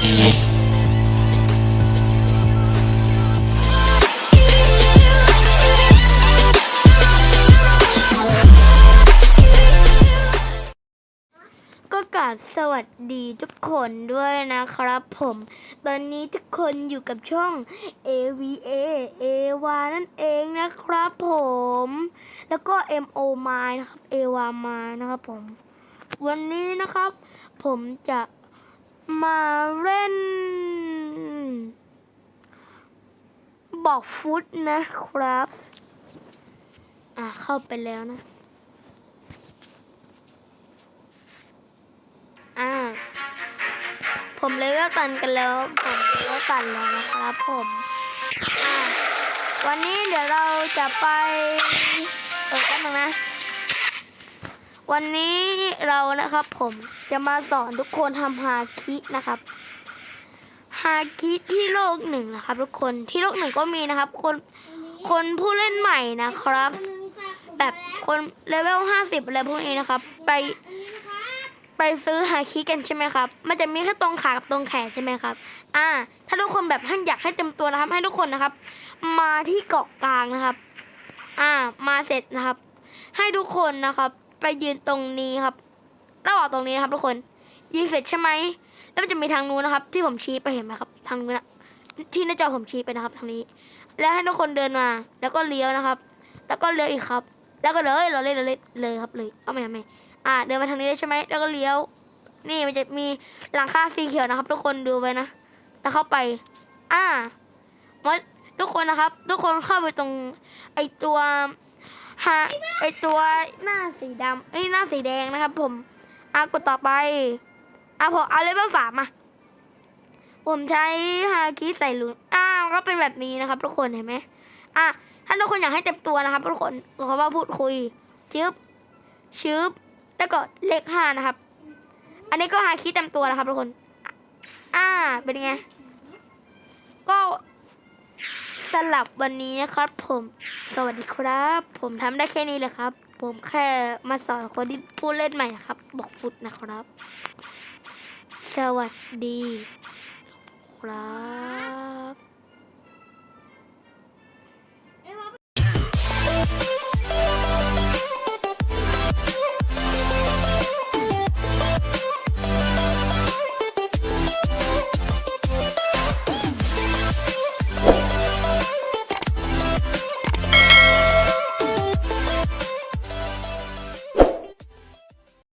ก็กาบสวัสดีทุกคนด้วยนะครับผม ตอนนี้ทุกคนอยู่กับช่อง AVA AV นั่นเองนะครับผม แล้วก็ MO m i นะครับ AV มานะครับผม วันนี้นะครับ ผมจะ มาเล่น บอกฟุตนะครับ อ่าเข้าไปแล้วนะ อ่า ผมเลเวลตันกันแล้ว ผมเลเวลตันแล้วนะครับผม อ่า วันนี้เดี๋ยวเราจะไป เออกันงนะ วันนี้เรานะครับผมจะมาสอนทุกคนทำฮาคินะครับฮาคิที่โลกหนึ่งนะครับ ทุกคนที่โลกหนึ่งก็มีนะครับ คนคนผู้เล่นใหม่นะครับ แบบคนเลเวลห้าสิบอะไรพวกนี้นะครับ ไปไปซื้อฮาคิกันใช่ไหมครับ มันจะมีแค่ตรงขากับตรงแขนใช่ไหมครับ อ่า ถ้าทุกคนแบบท่านอยากให้เต็มตัวนะครับ ให้ทุกคนนะครับ มาที่เกาะกลางนะครับ อ่า มาเสร็จนะครับ ให้ทุกคนนะครับ ไปยืนตรงนี้ครับระหว่างตรงนี้นะครับ ทุกคน ยิงเสร็จใช่ไหมแล้วมันจะมีทางนู้นนะครับ ที่ผมชี้ไปเห็นไหมครับ ทางนู้นอะที่หน้าจอผมชี้ไปนะครับ ทางนี้ แล้วให้ทุกคนเดินมา แล้วก็เลี้ยวนะครับ แล้วก็เลี้ยวอีกครับ แล้วก็เลยเราเล่นเราเล่นเลยครับเลยเอาไม่เอาไมอ่า เดินมาทางนี้ได้ใช่ไหมแล้วก็เลี้ยว นี่มันจะมีหลังคาสีเขียวนะครับ ทุกคนดูไว้นะแล้วเข้าไป อ่าว่าทุกคนนะครับ ทุกคนเข้าไปตรงไอตัว ฮะไอตัวหน้าสีดำไอยหน้าสีแดงนะครับ ผมอ่ากดต่อไปอะผมเอาเลเวลสามมาผมใช้ฮาคิใส่ลูนอ้าวก็เป็นแบบนี้นะครับ ทุกคนเห็นไหมอะถ้าทุกคนอยากให้เต็มตัวนะครับ ทุกคนขอว่าพูดคุยจึ๊บชึบแล้วก็เลขห้านะครับ อันนี้ก็ฮาคิเต็มตัวนะครับ ทุกคน อ่าเป็นไงก็สลับวันนี้นะครับผม สวัสดีครับ ผมทำได้แค่นี้แหละครับ ผมแค่มาสอนคนที่พูดเล่นใหม่นะครับ บอกฟุตนะครับ สวัสดี ครับ